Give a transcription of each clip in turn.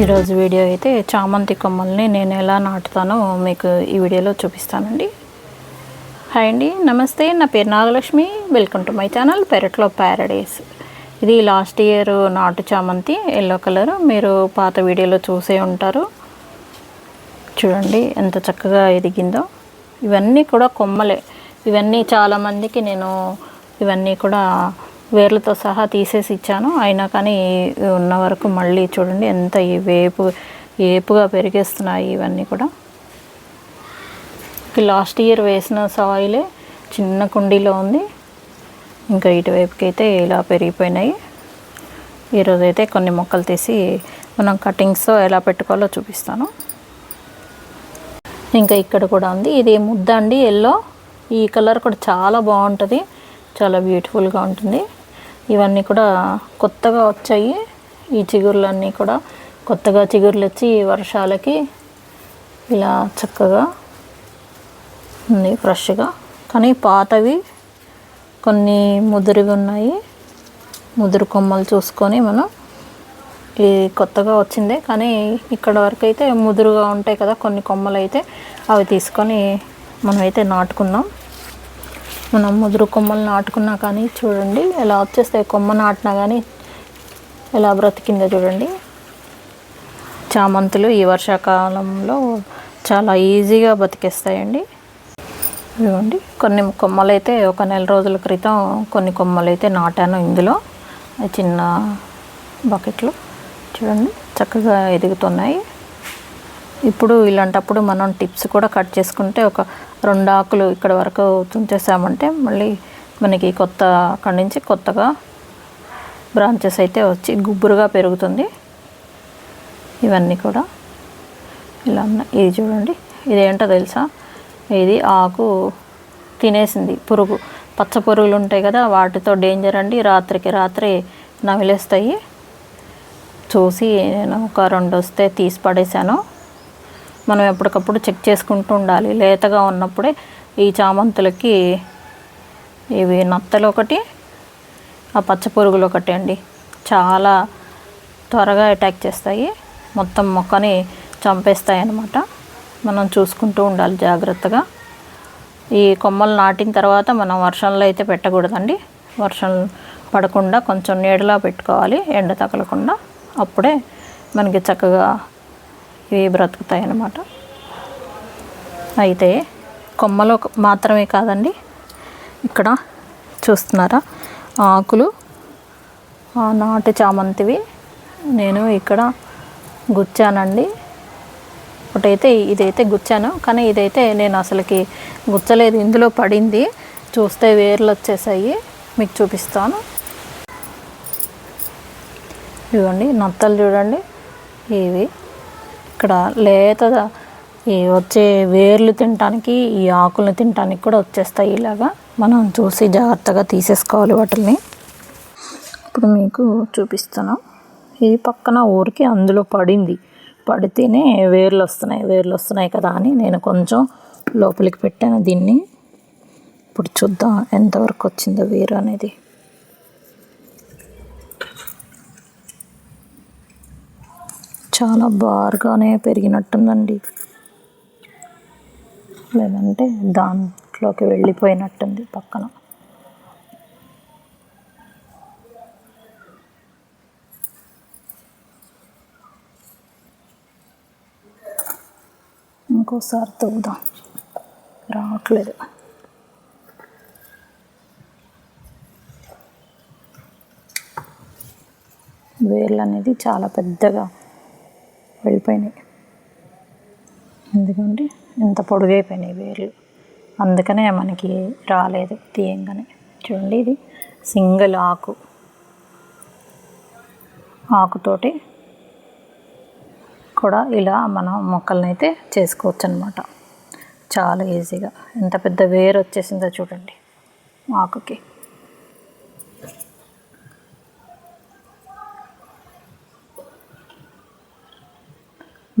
ఈరోజు వీడియో అయితే చామంతి కొమ్మల్ని నేను ఎలా నాటుతానో మీకు ఈ వీడియోలో చూపిస్తానండి. హాయ్ అండి నమస్తే. నా పేరు Nagalakshmi. Welcome to my channel పెరట్లో ప్యారడైస్ ఇది లాస్ట్ ఇయర్ నాటు చామంతి ఎల్లో కలర్ మీరు పాత వీడియోలో చూసే ఉంటారు. చూడండి ఎంత చక్కగా ఎదిగిందో. ఇవన్నీ కూడా కొమ్మలే. ఇవన్నీ చాలామందికి నేను ఇవన్నీ కూడా వేర్లతో సహా తీసేసి ఇచ్చాను. అయినా కానీ ఉన్న వరకు మళ్ళీ చూడండి ఎంత ఈ వేపు ఏపుగా పెరిగేస్తున్నాయి ఇవన్నీ కూడా. లాస్ట్ ఇయర్ వేసిన సాయిలే చిన్న కుండీలో ఉంది. ఇంకా ఇటువైపుకి అయితే ఇలా పెరిగిపోయినాయి. ఈరోజు అయితే కొన్ని మొక్కలు తీసి మనం కటింగ్స్తో ఎలా పెట్టుకోవాలో చూపిస్తాను. ఇంకా ఇక్కడ కూడా ఉంది. ఇది ముద్ద అండి ఎల్లో. ఈ కలర్ కూడా చాలా బాగుంటుంది. చాలా బ్యూటిఫుల్గా ఉంటుంది. ఇవన్నీ కూడా కొత్తగా వచ్చాయి. ఈ చిగుర్లన్నీ కూడా కొత్తగా చిగుర్లు వచ్చి వర్షాలకి ఇలా చక్కగా ఉంది ఫ్రెష్గా. కానీ పాతవి కొన్ని ముదురుగా ఉన్నాయి. ముదురు కొమ్మలు చూసుకొని మనం ఈ కొత్తగా వచ్చిందే. కానీ ఇక్కడ వరకు అయితే ముదురుగా ఉంటాయి కదా కొన్ని కొమ్మలు అయితే అవి తీసుకొని మనమైతే నాటుకుందాం. మనం ముదురు కొమ్మలు నాటుకున్నా కానీ చూడండి ఎలా వచ్చేస్తాయి కొమ్మ నాటినా కానీ ఎలా బ్రతికిందో చూడండి. చామంతులు ఈ వర్షాకాలంలో చాలా ఈజీగా బతికేస్తాయండి ఇదిగోండి కొన్ని కొమ్మలు అయితే ఒక నెల రోజుల క్రితం కొన్ని కొమ్మలు అయితే నాటాను ఇందులో. చిన్న బకెట్లు చూడండి చక్కగా ఎదుగుతున్నాయి. ఇప్పుడు ఇలాంటప్పుడు మనం టిప్స్ కూడా కట్ చేసుకుంటే ఒక రెండు ఆకులు ఇక్కడ వరకు తుంచేసామంటే మళ్ళీ మనకి కొత్త అక్కడి నుంచి కొత్తగా బ్రాంచెస్ అయితే వచ్చి గుబ్బురుగా పెరుగుతుంది. ఇవన్నీ కూడా ఇలా ఉన్నాయి. ఇది చూడండి. ఇదేంటో తెలుసా? ఇది ఆకు తినేసింది. పురుగు. పచ్చ పురుగులు ఉంటాయి కదా వాటితో డేంజర్ అండి. రాత్రికి రాత్రి నవిలేస్తాయి చూసి నేను ఒక రెండు వస్తే తీసి పడేశాను. మనం ఎప్పటికప్పుడు చెక్ చేసుకుంటూ ఉండాలి. లేతగా ఉన్నప్పుడే ఈ చామంతులకి ఇవి నత్తలు ఒకటి ఆ పచ్చ పురుగులు ఒకటి అండి. చాలా త్వరగా అటాక్ చేస్తాయి. మొత్తం మొక్కని చంపేస్తాయి అన్నమాట మనం చూసుకుంటూ ఉండాలి జాగ్రత్తగా. ఈ కొమ్మలు నాటిన తర్వాత మనం వర్షంలో అయితే పెట్టకూడదండి. వర్షం పడకుండా కొంచెం నీడలా పెట్టుకోవాలి ఎండ తగలకుండా. అప్పుడే మనకి చక్కగా ఇవి బ్రతుకుతాయి అన్నమాట అయితే కొమ్మలు మాత్రమే కాదండి. ఇక్కడ చూస్తున్నారా? ఆకులు ఆ నాటు చామంతివి. నేను ఇక్కడ గుచ్చానండి. ఒకటైతే ఇదైతే గుచ్చాను. కానీ ఇదైతే నేను అసలుకి గుచ్చలేదు. ఇందులో పడింది. చూస్తే వేర్లు వచ్చేసాయి. మీకు చూపిస్తాను. ఇవ్వండి. నత్తలు చూడండి. ఇవి ఇక్కడ లేత ఈ వచ్చే వేర్లు తినటానికి ఈ ఆకులను తినటానికి కూడా వచ్చేస్తాయి ఇలాగా. మనం చూసి జాగ్రత్తగా తీసేసుకోవాలి వాటిని ఇప్పుడు మీకు చూపిస్తాను ఇది పక్కన ఊరికి అందులో పడింది. పడితేనే వేర్లు వస్తున్నాయి వేర్లు వస్తున్నాయి కదా అని నేను కొంచెం లోపలికి పెట్టాను దీన్ని. ఇప్పుడు చూద్దాం ఎంతవరకు వచ్చిందో వేరు అనేది. చాలా బారుగానే పెరిగినట్టుందండి. లేదంటే దాంట్లోకి వెళ్ళిపోయినట్టుంది పక్కన. ఇంకోసారి తవ్వుదాం. రావట్లేదు. వేర్లు అనేది చాలా పెద్దగా వెళ్ళిపోయినాయి. ఎందుకంటే ఇంత పొడుగైపోయినాయి వేర్లు. అందుకనే మనకి రాలేదు తీయంగానే. చూడండి ఇది సింగిల్ ఆకు. ఆకుతోటి కూడా ఇలా మనం మొక్కలను అయితే చేసుకోవచ్చు అనమాట చాలా ఈజీగా. ఎంత పెద్ద వేరు వచ్చేసిందో చూడండి ఆకుకి.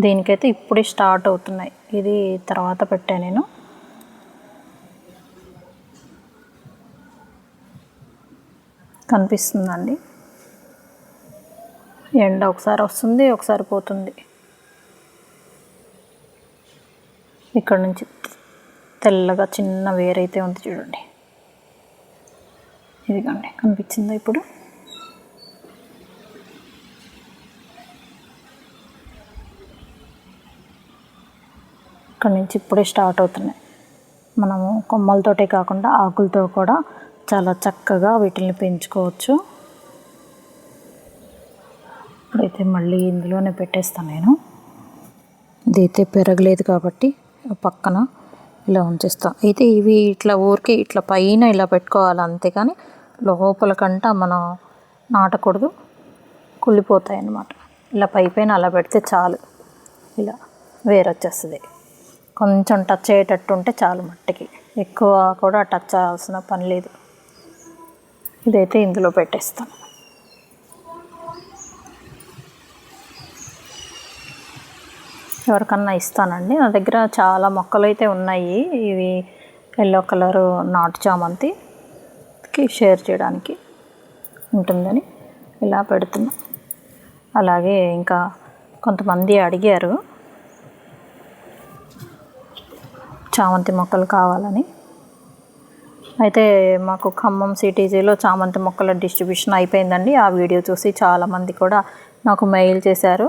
దీనికైతే ఇప్పుడే స్టార్ట్ అవుతున్నాయి. ఇది తర్వాత పెట్టాను నేను. కనిపిస్తుందండి. ఎండ ఒకసారి వస్తుంది ఒకసారి పోతుంది. ఇక్కడ నుంచి తెల్లగా చిన్న వేరైతే ఉంది చూడండి. ఇదిగోండి కనిపించిందా ఇప్పుడు? ఇక్కడ నుంచి ఇప్పుడే స్టార్ట్ అవుతున్నాయి. మనము కొమ్మలతోటే కాకుండా ఆకులతో కూడా చాలా చక్కగా వీటిని పెంచుకోవచ్చు. ఇప్పుడైతే మళ్ళీ ఇందులోనే పెట్టేస్తాను నేను. ఇదైతే పెరగలేదు కాబట్టి పక్కన ఇలా ఉంచేస్తాం. అయితే ఇవి ఇట్లా ఊరికే ఇట్లా పైన ఇలా పెట్టుకోవాలి అంతేకాని లోపల కంట మనం నాటకూడదు. కుళ్ళిపోతాయి అన్నమాట ఇలా పై పైన అలా పెడితే చాలు. ఇలా వేరొచ్చేస్తుంది. కొంచెం టచ్ అయ్యేటట్టు ఉంటే చాలు మట్టికి. ఎక్కువ కూడా టచ్ అవ్వాల్సిన పని లేదు. ఇదైతే ఇందులో పెట్టేస్తాను. ఎవరికన్నా ఇస్తానండి. నా దగ్గర చాలా మొక్కలు అయితే ఉన్నాయి. ఇవి ఎల్లో కలరు నాటు చామంతికి షేర్ చేయడానికి ఉంటుందని ఇలా పెడుతున్నా. అలాగే ఇంకా కొంతమంది అడిగారు. చామంతి మొక్కలు కావాలని. అయితే మాకు ఖమ్మం సిటీజీలో చామంతి మొక్కల డిస్ట్రిబ్యూషన్ అయిపోయిందండి. ఆ వీడియో చూసి చాలామంది కూడా నాకు మెయిల్ చేశారు.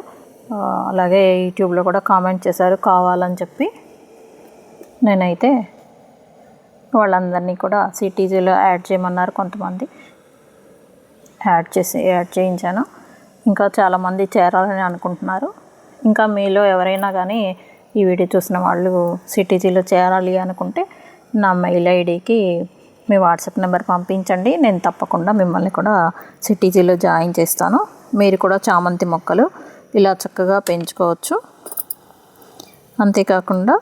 అలాగే యూట్యూబ్లో కూడా కామెంట్ చేశారు కావాలని చెప్పి. నేనైతే వాళ్ళందరినీ కూడా సిటీజీలో యాడ్ చేయమన్నారు కొంతమంది. యాడ్ చేసి యాడ్ చేయించాను. ఇంకా చాలామంది చేరాలని అనుకుంటున్నారు. ఇంకా మీలో ఎవరైనా కానీ ఈ వీడియో చూసిన వాళ్ళు సిటీజీలో చేరాలి అనుకుంటే నా మెయిల్ ఐడికి మీ వాట్సాప్ నెంబర్ పంపించండి. నేను తప్పకుండా మిమ్మల్ని కూడా సిటీజీలో జాయిన్ చేస్తాను. మీరు కూడా చామంతి మొక్కలు ఇలా చక్కగా పెంచుకోవచ్చు. అంతేకాకుండా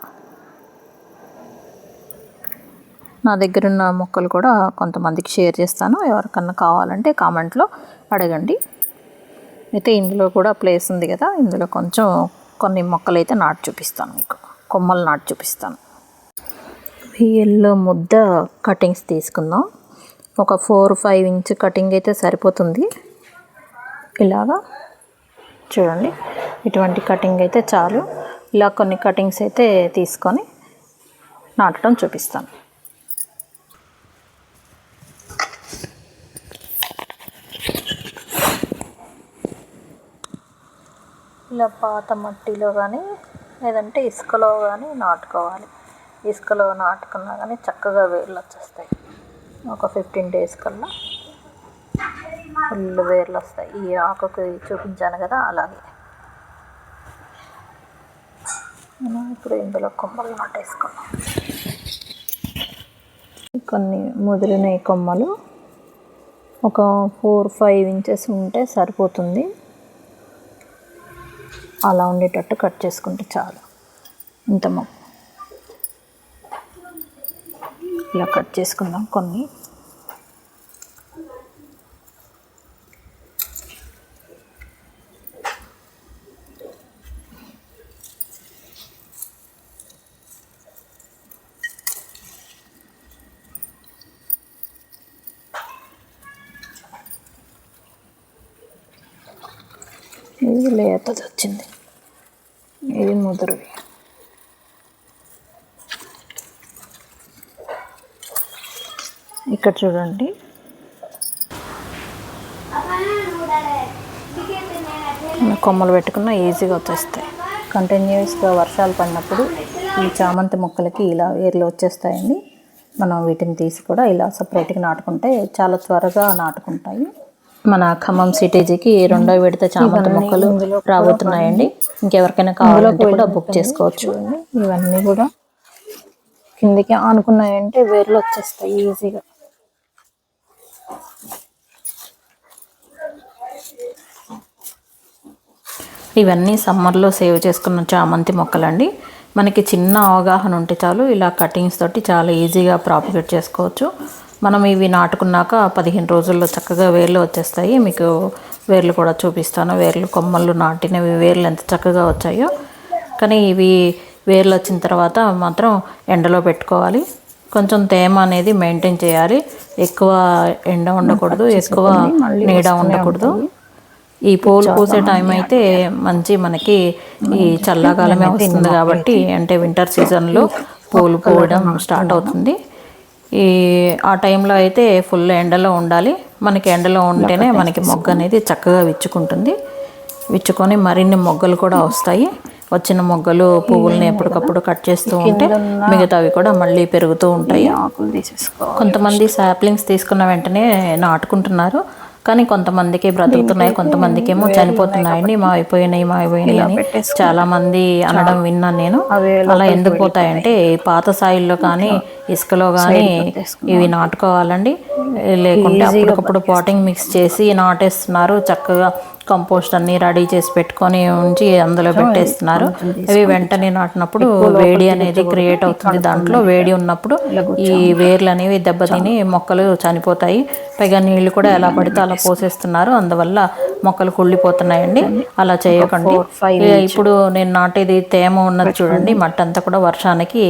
నా దగ్గర ఉన్న మొక్కలు కూడా కొంతమందికి షేర్ చేస్తాను. ఎవరికన్నా కావాలంటే కామెంట్లో అడగండి. అయితే ఇందులో కూడా ప్లేస్ ఉంది కదా ఇందులో కొంచెం కొన్ని మొక్కలు అయితే నాటు చూపిస్తాను మీకు. కొమ్మలు నాటు చూపిస్తాను. ఈ ముద్ద కటింగ్స్ తీసుకుందాం. ఒక ఫోర్ ఫైవ్ ఇంచ్ కటింగ్ అయితే సరిపోతుంది. ఇలాగా చూడండి. ఇటువంటి కటింగ్ అయితే చాలు. ఇలా కొన్ని కటింగ్స్ అయితే తీసుకొని నాటడం చూపిస్తాను. ఇలా పాత మట్టిలో కానీ లేదంటే ఇసుకలో కానీ నాటుకోవాలి. ఇసుకలో నాటుకున్నా కానీ చక్కగా వేర్లు వచ్చేస్తాయి ఒక ఫిఫ్టీన్ డేస్ కల్లా ఫుల్ వేర్లు వస్తాయి ఈ ఆకుకి చూపించాను కదా అలాగే. మనం ఇప్పుడు ఇందులో కొమ్మలు నాటేసుకున్నాం కొన్ని ముదిరిన కొమ్మలు. ఒక ఫోర్ ఫైవ్ ఇంచెస్ ఉంటే సరిపోతుంది. అలా ఉండేటట్టు కట్ చేసుకుంటే చాలు. ఇంత మొక్క ఇలా కట్ చేసుకుందాం కొన్ని. ఇది లేతది వచ్చింది. ఇది ముదురువి ఇక్కడ చూడండి కొమ్మలు పెట్టుకున్న ఈజీగా వచ్చేస్తాయి. కంటిన్యూస్గా వర్షాలు పడినప్పుడు ఈ చామంతి మొక్కలకి ఇలా వేర్లు వచ్చేస్తాయండి. మనం వీటిని తీసి కూడా ఇలా సపరేట్గా నాటుకుంటే చాలా త్వరగా నాటుకుంటాయి. మన ఖమ్మం సిటీజీకి రెండో విడత చామంతి మొక్కలు రాబోతున్నాయండి. ఇంకెవరికైనా కావాలంటే కూడా బుక్ చేసుకోవచ్చు. ఇవన్నీ కూడా కిందకి ఆనుకున్నాయంటే వేర్లు వచ్చేస్తాయి ఈజీగా. ఇవన్నీ సమ్మర్లో సేవ్ చేసుకున్న చామంతి మొక్కలండి. మనకి చిన్న అవగాహన ఉంటే చాలు ఇలా కటింగ్స్ తోటి చాలా ఈజీగా ప్రాపగేట్ చేసుకోవచ్చు. మనం ఇవి నాటుకున్నాక పదిహేను రోజుల్లో చక్కగా వేర్లు వచ్చేస్తాయి. మీకు వేర్లు కూడా చూపిస్తాను. వేర్లు కొమ్మలు నాటినవి వేర్లు ఎంత చక్కగా వచ్చాయో. కానీ ఇవి వేర్లు వచ్చిన తర్వాత మాత్రం ఎండలో పెట్టుకోవాలి. కొంచెం తేమ అనేది మెయింటైన్ చేయాలి. ఎక్కువ ఎండ ఉండకూడదు. ఎక్కువ నీడ ఉండకూడదు. ఈ పూలు పూసే టైం అయితే మంచి మనకి ఈ చల్లకాలమే వస్తుంది కాబట్టి అంటే వింటర్ సీజన్లో పూలు పూయడం స్టార్ట్ అవుతుంది. ఈ ఆ టైంలో అయితే ఫుల్ ఎండలో ఉండాలి. మనకి ఎండలో ఉంటేనే మనకి మొగ్గ అనేది చక్కగా విచ్చుకుంటుంది. విచ్చుకొని మరిన్ని మొగ్గలు కూడా వస్తాయి. వచ్చిన మొగ్గలు పువ్వుల్ని ఎప్పటికప్పుడు కట్ చేస్తూ ఉంటే మిగతావి కూడా మళ్ళీ పెరుగుతూ ఉంటాయి. కొంతమంది సాప్లింగ్స్ తీసుకున్న వెంటనే నాటుకుంటున్నారు. కానీ కొంతమందికి బ్రతుకుతున్నాయి కొంతమందికి ఏమో చనిపోతున్నాయండి మా అయిపోయినాయి మా అయిపోయినాయి అని చాలా మంది అనడం విన్నాను నేను. అలా ఎందుకు పోతాయంటే పాత సాయిల్లో కానీ ఇసుకలో కానీ ఇవి నాటుకోవాలండి. లేకుంటే అప్పటికప్పుడు పాటింగ్ మిక్స్ చేసి నాటేస్తున్నారు చక్కగా కంపోస్ట్ అన్ని రెడీ చేసి పెట్టుకొని ఉంచి అందులో పెట్టేస్తున్నారు. అవి వెంటనే నాటినప్పుడు వేడి అనేది క్రియేట్ అవుతుంది. దాంట్లో వేడి ఉన్నప్పుడు ఈ వేర్లు అనేవి దెబ్బతిని మొక్కలు చనిపోతాయి. పైగా నీళ్ళు కూడా ఎలా పడితే అలా పోసేస్తున్నారు. అందువల్ల మొక్కలు కుళ్ళిపోతున్నాయండి. అలా చేయకండి. ఇప్పుడు నేను నాటేది తేమ ఉన్నది చూడండి. మట్టి అంతా కూడా వర్షానికి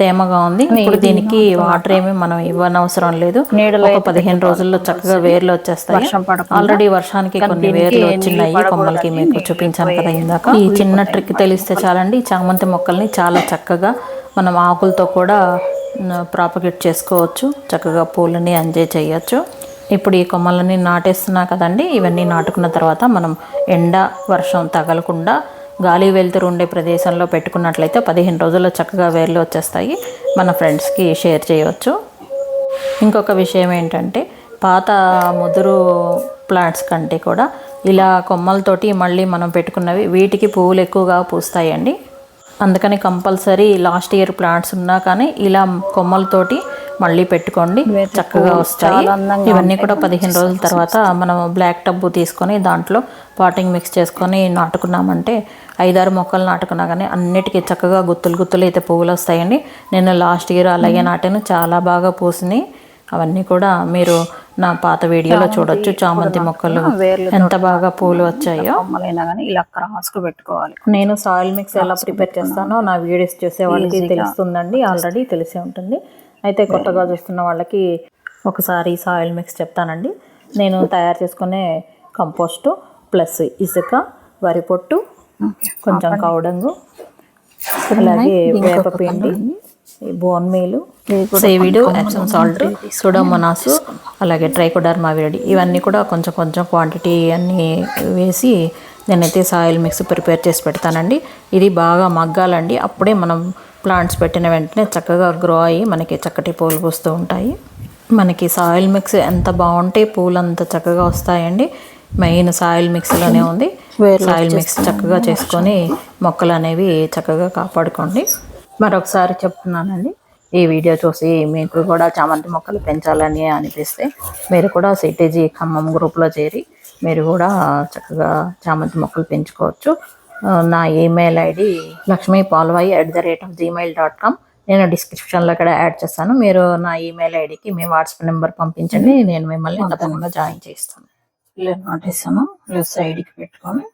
తేమగా ఉంది. ఇప్పుడు దీనికి వాటర్ ఏమి మనం ఇవ్వనవసరం లేదు. ఒక పదిహేను రోజుల్లో చక్కగా వేర్లు వచ్చేస్తాయి. ఆల్రెడీ వర్షానికి కొన్ని వేర్లు వచ్చినాయి కొమ్మలకి మీకు చూపించాను కదా ఇందాక. ఈ చిన్న ట్రిక్ తెలిస్తే చాలండి. ఈ చామంతి మొక్కల్ని చాలా చక్కగా మనం ఆకులతో కూడా ప్రాపగేట్ చేసుకోవచ్చు. చక్కగా పూలని ఎంజాయ్ చేయొచ్చు. ఇప్పుడు ఈ కొమ్మలని నాటేస్తున్నా కదండి. ఇవన్నీ నాటుకున్న తర్వాత మనం ఎండ వర్షం తగలకుండా గాలి వెలుతురు ఉండే ప్రదేశంలో పెట్టుకున్నట్లయితే పదిహేను రోజుల్లో చక్కగా వేర్లు వచ్చేస్తాయి. మన ఫ్రెండ్స్కి షేర్ చేయవచ్చు ఇంకొక విషయం ఏంటంటే పాత ముదురు ప్లాంట్స్ కంటే కూడా ఇలా కొమ్మలతోటి మళ్ళీ మనం పెట్టుకున్నవి వీటికి పువ్వులు ఎక్కువగా పూస్తాయండి. అందుకని కంపల్సరీ లాస్ట్ ఇయర్ ప్లాంట్స్ ఉన్నా కానీ ఇలా కొమ్మలతోటి మళ్ళీ పెట్టుకోండి. చక్కగా వస్తాయి. ఇవన్నీ కూడా పదిహేను రోజుల తర్వాత మనం బ్లాక్ టబ్బు తీసుకొని దాంట్లో పాటింగ్ మిక్స్ చేసుకొని నాటుకున్నామంటే ఐదారు మొక్కలు నాటుకున్నా కానీ అన్నిటికీ చక్కగా గుత్తులు గుత్తులు అయితే పువ్వులు వస్తాయండి. నేను లాస్ట్ ఇయర్ అలాగే నాటాను. చాలా బాగా పూసినాయి. అవన్నీ కూడా మీరు నా పాత వీడియోలో చూడొచ్చు. చామంతి మొక్కలు ఎంత బాగా పూలు వచ్చాయో. ఇలా క్రాస్కు పెట్టుకోవాలి. నేను సాయిల్ మిక్స్ ఎలా ప్రిపేర్ చేస్తానో నా వీడియోస్ చూసే వాళ్ళకి తెలుస్తుందండి. ఆల్రెడీ తెలిసే ఉంటుంది. అయితే కొత్తగా చూస్తున్న వాళ్ళకి ఒకసారి సాయిల్ మిక్స్ చెప్తానండి. నేను తయారు చేసుకునే కంపోస్టు ప్లస్ ఇసుక వరి పొట్టు కొంచెం కౌడంగు అలాగే వేపపిండి బోన్ మీలు సేవిడు ఎప్సమ్ సాల్ట్ సుడోమోనాసు అలాగే ట్రైకోడర్మా విరడి ఇవన్నీ కూడా కొంచెం కొంచెం క్వాంటిటీ అన్నీ వేసి నేనైతే సాయిల్ మిక్స్ ప్రిపేర్ చేసి పెడతానండి. ఇది బాగా మగ్గాలండి. అప్పుడే మనం ప్లాంట్స్ పెట్టిన వెంటనే చక్కగా గ్రో అయ్యి మనకి చక్కటి పూలు పూస్తూ ఉంటాయి. మనకి సాయిల్ మిక్స్ ఎంత బాగుంటే పూలు అంత చక్కగా వస్తాయండి. మెయిన్ సాయిల్ మిక్స్లోనే ఉంది. సాయిల్ మిక్స్ చక్కగా చేసుకొని మొక్కలు అనేవి చక్కగా కాపాడుకోండి. మరొకసారి చెప్తున్నానండి. ఈ వీడియో చూసి మీకు కూడా చామంతి మొక్కలు పెంచాలని అనిపిస్తే మీరు కూడా సిటీజీ ఖమ్మం గ్రూప్లో చేరి మీరు కూడా చక్కగా చామంతి మొక్కలు పెంచుకోవచ్చు. నా email ID Lakshmi Palvai at the rate of Gmail dot com నేను డిస్క్రిప్షన్లో కూడా యాడ్ చేస్తాను. మీరు నా ఈమెయిల్ ఐడికి మీ వాట్సాప్ నెంబర్ పంపించండి. నేను మిమ్మల్ని తప్పకుండా జాయిన్ చేస్తాను. ఇలా నాటేసాను ఇలా సైడ్కి పెట్టుకొని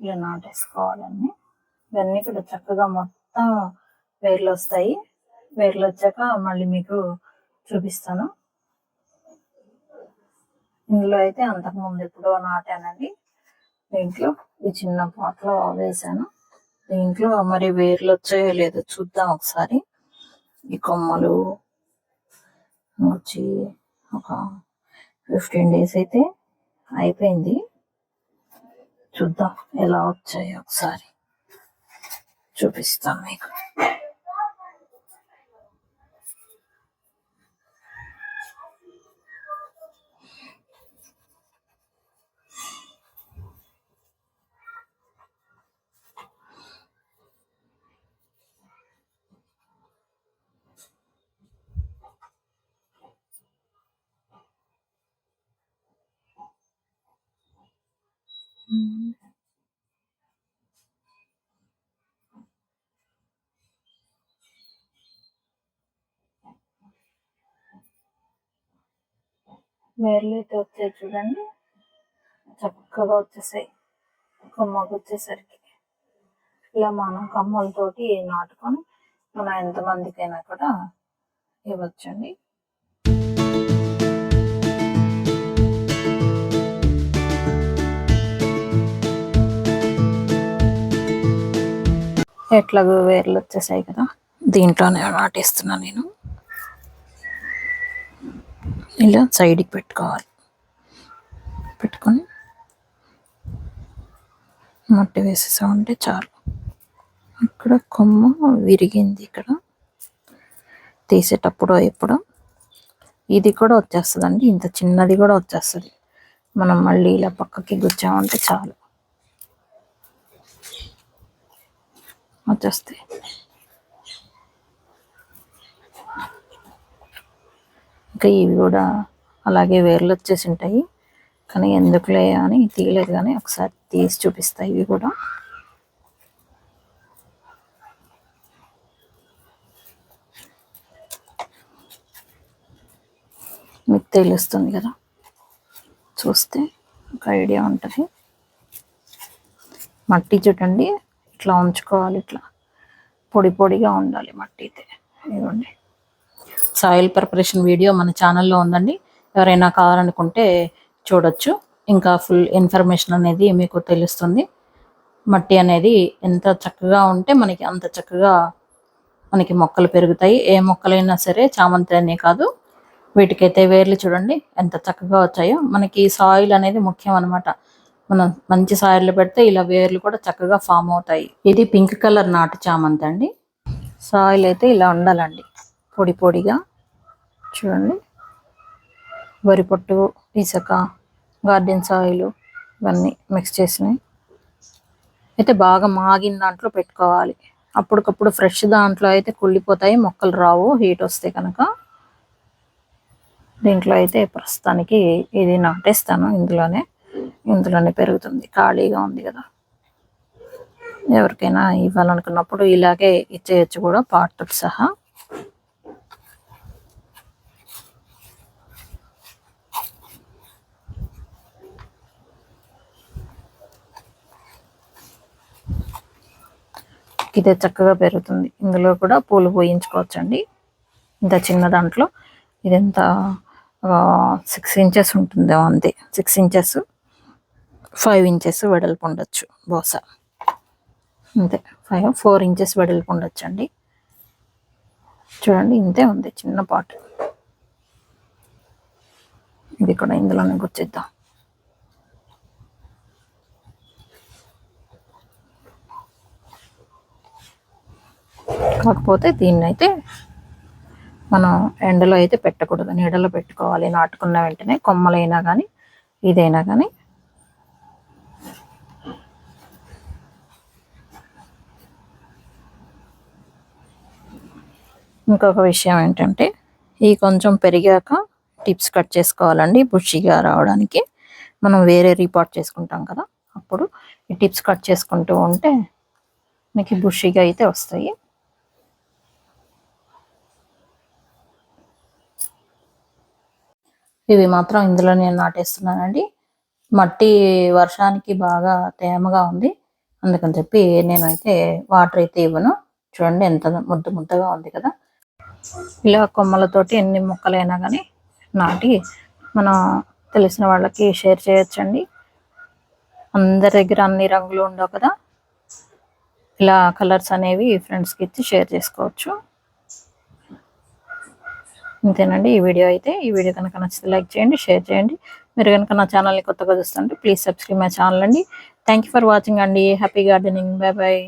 ఇలా నాటేసుకోవాలన్నీ ఇవన్నీ కూడా చక్కగా మొత్తం వేర్లు వస్తాయి వేర్లు వచ్చాక మళ్ళీ మీకు చూపిస్తాను. ఇందులో అయితే అంతకుముందు ఎప్పుడో నాటానండి. దీంట్లో ఈ చిన్న పాటలో వేసాను దీంట్లో మరి వేర్లు వచ్చాయో లేదో చూద్దాం ఒకసారి. ఈ కొమ్మలు వచ్చి ఒక ఫిఫ్టీన్ డేస్ అయితే అయిపోయింది. చూద్దాం ఎలా వచ్చాయో ఒకసారి. చూపిస్తాం మీకు వేర్లు అయితే వచ్చాయి చూడండి. చక్కగా వచ్చేసాయి. కొమ్మకు వచ్చేసరికి ఇలా మనం కమ్మలతోటి నాటుకొని మనం ఎంతమందికైనా కూడా ఇవ్వచ్చండి. ఎట్లాగో వేర్లు వచ్చేసాయి కదా. దీంట్లోనే నాటిస్తున్నాను నేను. ఇలా సైడ్కి పెట్టుకోవాలి. పెట్టుకొని మట్టి వేసేసా ఉంటే చాలు. ఇక్కడ కొమ్మ విరిగింది ఇక్కడ. తీసేటప్పుడు ఎప్పుడు. ఇది కూడా వచ్చేస్తుందండి. ఇంత చిన్నది కూడా వచ్చేస్తుంది. మనం మళ్ళీ ఇలా పక్కకి గుచ్చామంటే చాలు. వచ్చేస్తాయి. ఇంకా ఇవి కూడా అలాగే వేర్లు వచ్చేసి ఉంటాయి. కానీ ఎందుకులే అని తీయలేదు కానీ ఒకసారి తీసి చూపిస్తాయి ఇవి కూడా. మీకు తెలుస్తుంది కదా. చూస్తే ఒక ఐడియా ఉంటుంది. మట్టి చూడండి ఇట్లా ఉంచుకోవాలి ఇట్లా పొడి పొడిగా ఉండాలి మట్టి అయితే ఇవ్వండి సాయిల్ ప్రిపరేషన్ వీడియో మన ఛానల్లో ఉందండి. ఎవరైనా కావాలనుకుంటే చూడొచ్చు. ఇంకా ఫుల్ ఇన్ఫర్మేషన్ అనేది మీకు తెలుస్తుంది. మట్టి అనేది ఎంత చక్కగా ఉంటే మనకి అంత చక్కగా మనకి మొక్కలు పెరుగుతాయి. ఏ మొక్కలైనా సరే చామంతి అనే కాదు. వీటికైతే వేర్లు చూడండి ఎంత చక్కగా వచ్చాయో. మనకి సాయిల్ అనేది ముఖ్యం అన్నమాట. మనం మంచి సాయిల్ పెడితే ఇలా వేర్లు కూడా చక్కగా ఫామ్ అవుతాయి. ఇది పింక్ కలర్ నాటు చామంతి అండి. సాయిల్ అయితే ఇలా ఉండాలండి. పొడి పొడిగా చూడండి. వరి పొట్టు ఇసక గార్డెన్ సాయిల్ ఇవన్నీ మిక్స్ చేసినాయి. అయితే బాగా మాగిన దాంట్లో పెట్టుకోవాలి. అప్పటికప్పుడు ఫ్రెష్ దాంట్లో అయితే కుళ్ళిపోతాయి మొక్కలు రావు హీట్ వస్తే కనుక. దీంట్లో అయితే ప్రస్తుతానికి ఇది నాటేస్తాను ఇందులోనే. ఇందులోనే పెరుగుతుంది ఖాళీగా ఉంది కదా. ఎవరికైనా ఇవ్వాలనుకున్నప్పుడు ఇలాగే ఇచ్చేయచ్చు కూడా పార్ట్ సహా. ఇదే చక్కగా పెరుగుతుంది. ఇందులో కూడా పూలు పోయించుకోవచ్చండి. ఇంత చిన్న దాంట్లో ఇది ఎంత సిక్స్ ఇంచెస్ ఉంటుందేమో అంతే. సిక్స్ ఇంచెస్ ఫైవ్ ఇంచెస్ వెడల్పు ఉండొచ్చు బహుశా. అంతే. ఫైవ్ ఫోర్ ఇంచెస్ వెడల్పు ఉండొచ్చు అండి చూడండి ఇంతే ఉంది చిన్న పాట్. ఇది కూడా ఇందులోనే గుర్తిద్దాం కాకపోతే దీన్ని అయితే మనం ఎండలో అయితే పెట్టకూడదు. నీడలో పెట్టుకోవాలి. నాటుకున్న వెంటనే కొమ్మలైనా కానీ ఇదైనా కానీ ఇంకొక విషయం ఏంటంటే ఈ కొంచెం పెరిగాక టిప్స్ కట్ చేసుకోవాలండి బుషిగా రావడానికి. మనం వేరే రీపాట్ చేసుకుంటాం కదా అప్పుడు ఈ టిప్స్ కట్ చేసుకుంటూ ఉంటే మీకు బుషిగా అయితే వస్తాయి. ఇవి మాత్రం ఇందులో నేను నాటేస్తున్నానండి. మట్టి వర్షానికి బాగా తేమగా ఉంది. అందుకని చెప్పి నేనైతే వాటర్ అయితే ఇవ్వను. చూడండి ఎంత ముద్ద ముద్దగా ఉంది కదా. ఇలా కొమ్మలతోటి ఎన్ని మొక్కలైనా కానీ నాటి మనం తెలిసిన వాళ్ళకి షేర్ చేయొచ్చండి. అందరి దగ్గర అన్ని రంగులు ఉండవు కదా. ఇలా కలర్స్ అనేవి ఫ్రెండ్స్కి ఇచ్చి షేర్ చేసుకోవచ్చు. అంతేనండి ఈ వీడియో అయితే ఈ వీడియో కనుక నచ్చితే లైక్ చేయండి షేర్ చేయండి. మీరు కనుక నా ఛానల్ని కొత్తగా చూస్తుంటే ప్లీజ్ సబ్స్క్రైబ్ మై ఛానల్ అండి. థ్యాంక్ ఫర్ వాచింగ్ అండి. Happy gardening bye bye